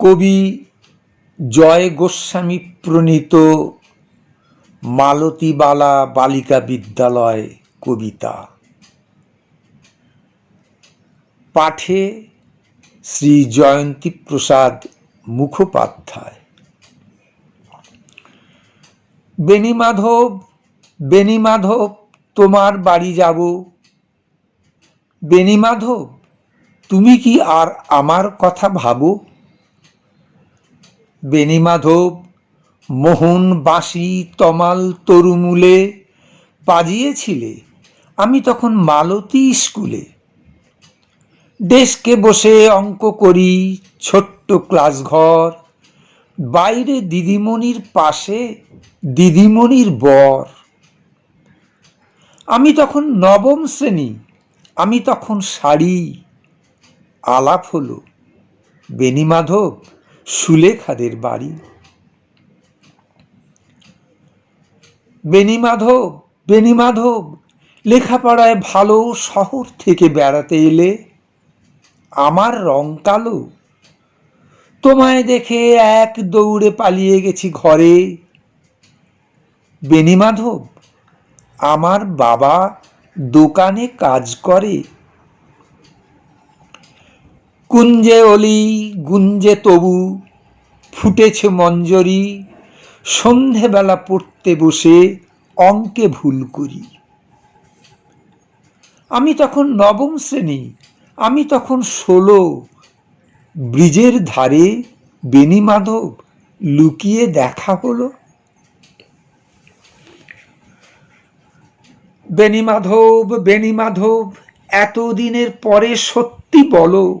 কবি জয় গোস্বামী প্রণীত মালতীবালা বালিকা বিদ্যালয় কবিতা। পাঠে শ্রী জয়ন্তী প্রসাদ মুখোপাধ্যায়। বেণীমাধব বেণীমাধব তোমার বাড়ি যাব। বেণীমাধব তুমি কি আর আমার কথা ভাবো? বেণীমাধব মোহন বাঁশি তমাল তরুমূলে বাজিয়েছিলে, আমি তখন মালতী স্কুলে। ডেস্কে বসে অঙ্ক করি, ছোট্ট ক্লাস ঘর বাইরে দিদিমণির পাশে দিদিমণির বর। আমি তখন নবম শ্রেণি, আমি তখন শাড়ি, আলাপ হলো বেণীমাধব সুলেখাদের বাড়ি। বেণীমাধব বেণীমাধব, লেখাপড়ায় ভালো শহর থেকে বেড়াতে এলে আমার রং কালো। তোমায় দেখে এক দৌড়ে পালিয়ে গেছি ঘরে। বেণীমাধব, আমার বাবা দোকানে কাজ করে। কুঞ্জে অলি, গুঞ্জে তবু, ফুটেছে মঞ্জরি, সন্ধেবেলা পড়তে বসে অঙ্কে ভুল করি। আমি তখন নবম শ্রেণি, আমি তখন ষোলো, ব্রিজের ধারে বেণীমাধব লুকিয়ে দেখা হলো। বেণীমাধব বেণীমাধব, এতদিনের পরে সত্যি বলো